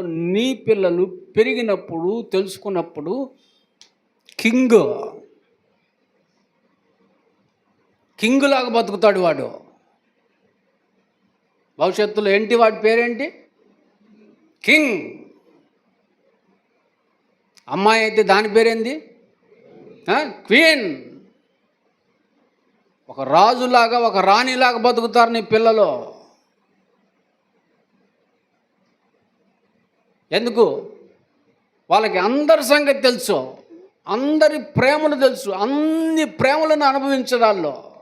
నీ పిల్లలు పెరిగినప్పుడు తెలుసుకున్నప్పుడు కింగ్. కింగ్ లాగా బతుకుతాడు వాడు. భవిష్యత్తులో ఏంటి? వాడి పేరేంటి? కింగ్. అమ్మాయి అయితే దాని పేరేంది? క్వీన్. ఒక రాజులాగా ఒక రాణిలాగా బతుకుతారు నీ పిల్లలు. ఎందుకు? వాళ్ళకి అందరి సంగతి తెలుసు. అందరి ప్రేమలు తెలుసు. అన్ని ప్రేమలను అనుభవించడాల్లో.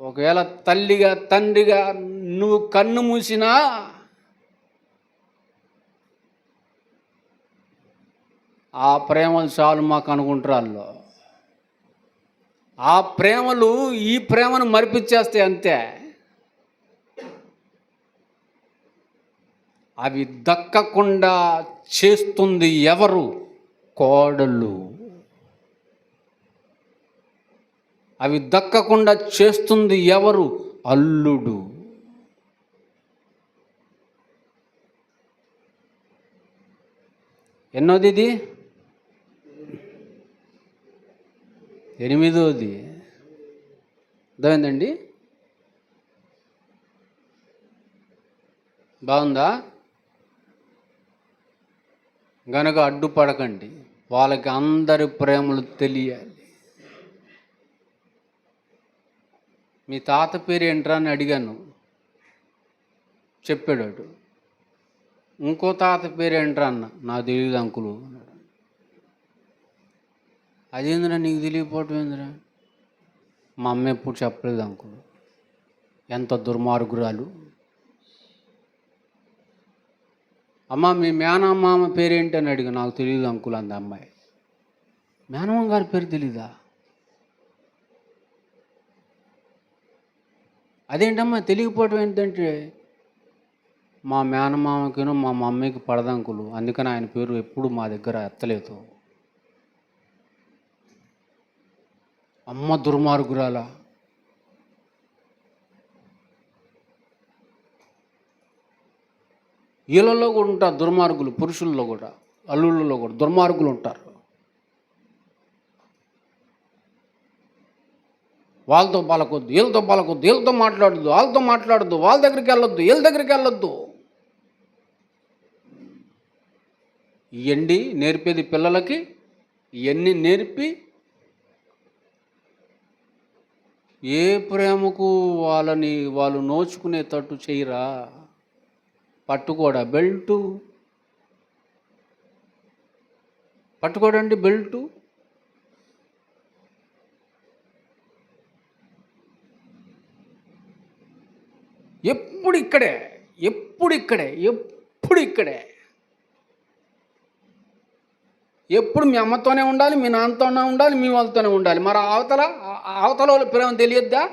ఒకవేళ తల్లిగా తండ్రిగా నువ్వు కన్ను మూసినా ఆ ప్రేమలు చాలు మాకు అనుకుంటారు ఆ ప్రేమలు ఈ ప్రేమను మరిపించేస్తాయి అంతే. అవి దక్కకుండా చేస్తుంది ఎవరు? కోడలు అవి దక్కకుండా చేస్తుంది ఎవరు? అల్లుడు. ఎన్నోది ఇది ఎనిమిదోది. అర్థమైందండి? బాగుందా? గనక అడ్డుపడకండి వాళ్ళకి అందరి ప్రేమలు తెలియాలి. మీ తాత పేరు ఏంట్రా అని అడిగాను. చెప్పాడు ఇంకో తాత పేరు ఏంట్రా అన్న. నాకు తెలియదు అంకులు అన్నాడు. అదేందిరా నీకు తెలియకపోవటం ఏందిరా? మా అమ్మ ఎప్పుడు చెప్పలేదు అంకులు. ఎంత దుర్మార్గురాలు. అమ్మ మీ మేనమ్మ పేరేంటి అని అడిగా. నాకు తెలియదు అంకుల్ అంది అమ్మాయి. మేనమ్మ గారి పేరు తెలీదా? అదేంటమ్మా తెలియకపోవటం ఏంటంటే? మా మేనమామకిను మా మమ్మీకి పడదంకులు అందుకని ఆయన పేరు ఎప్పుడు మా దగ్గర ఎత్తలేదు. అమ్మ దుర్మార్గురాలా? వీళ్ళల్లో కూడా ఉంటారు దుర్మార్గులు పురుషుల్లో కూడా అల్లుళ్ళలో కూడా దుర్మార్గులు ఉంటారు. వాళ్ళతో పాలకొద్దు వీళ్ళతో పాలకొద్దు వీళ్ళతో మాట్లాడద్దు వాళ్ళతో మాట్లాడద్దు వాళ్ళ దగ్గరికి వెళ్ళొద్దు వీళ్ళ దగ్గరికి వెళ్ళొద్దు. ఇవన్నీ నేర్పేది పిల్లలకి ఇవన్నీ నేర్పి ఏ ప్రేమకు వాళ్ళని వాళ్ళు నోచుకునేటట్టు చేయరా? పట్టుకోడా? బెల్టు. పట్టుకోడండి బెల్టు. ఎప్పుడు ఇక్కడే? ఎప్పుడు ఇక్కడే? ఎప్పుడు ఇక్కడే? ఎప్పుడు మీ అమ్మతోనే ఉండాలి మీ నాన్నతోనే ఉండాలి మీ వాళ్ళతోనే ఉండాలి. మరి అవతల అవతల వాళ్ళ ప్రేమ తెలియద్దా?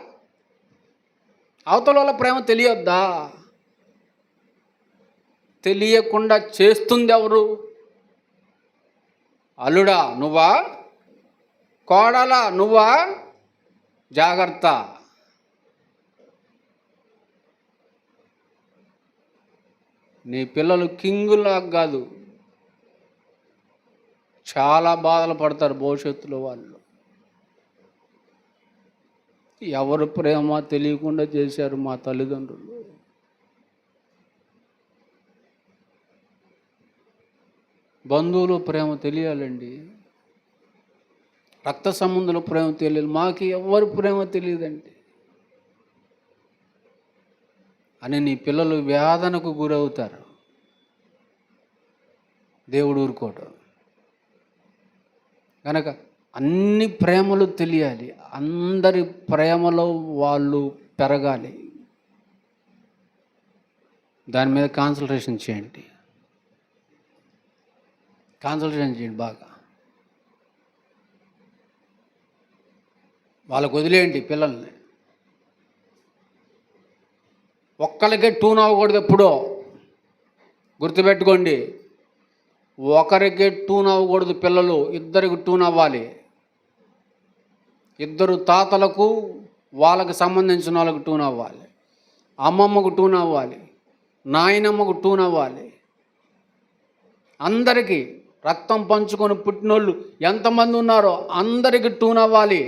అవతల వాళ్ళ ప్రేమ తెలియొద్దా? తెలియకుండా చేస్తుంది ఎవరు అల్లుడా నువ్వా? కోడల నువ్వా? జాగ్రత్త. నీ పిల్లలు కింగులా కాదు. చాలా బాధలు పడతారు భవిష్యత్తులో వాళ్ళు. ఎవరు ప్రేమ తెలియకుండా చేశారు మా తల్లిదండ్రులు. బంధువులు ప్రేమ తెలియాలండి. రక్త సంబంధుల ప్రేమ తెలియాలి. మాకు ఎవరి ప్రేమ తెలియదండి. అని నీ పిల్లలు వేదనకు గురవుతారు. దేవుడు ఊరుకోవటం. కనుక అన్ని ప్రేమలు తెలియాలి. అందరి ప్రేమలో వాళ్ళు పెరగాలి. దాని మీద కాన్సన్ట్రేషన్ చేయండి. కాన్సన్ట్రేషన్ చేయండి బాగా. వాళ్ళకు వదిలేయండి పిల్లల్ని. ఒక్కరికే టూన్ అవ్వకూడదు ఎప్పుడో గుర్తుపెట్టుకోండి. ఒకరికి టూన్ అవ్వకూడదు పిల్లలు ఇద్దరికి టూన్ అవ్వాలి ఇద్దరు తాతలకు వాళ్ళకి సంబంధించిన వాళ్ళకి టూన్ అవ్వాలి అమ్మమ్మకు టూన్ అవ్వాలి నాయనమ్మకు టూన్ అవ్వాలి అందరికీ రక్తం పంచుకొని పుట్టినోళ్ళు ఎంతమంది ఉన్నారో అందరికి టూన్ అవ్వాలి.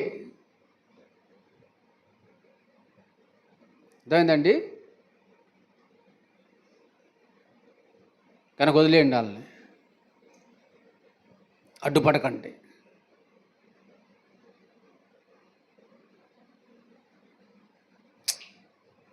అర్థమైందండి? కనుక వదిలేయండి వాళ్ళని. అడ్డుపడకండి.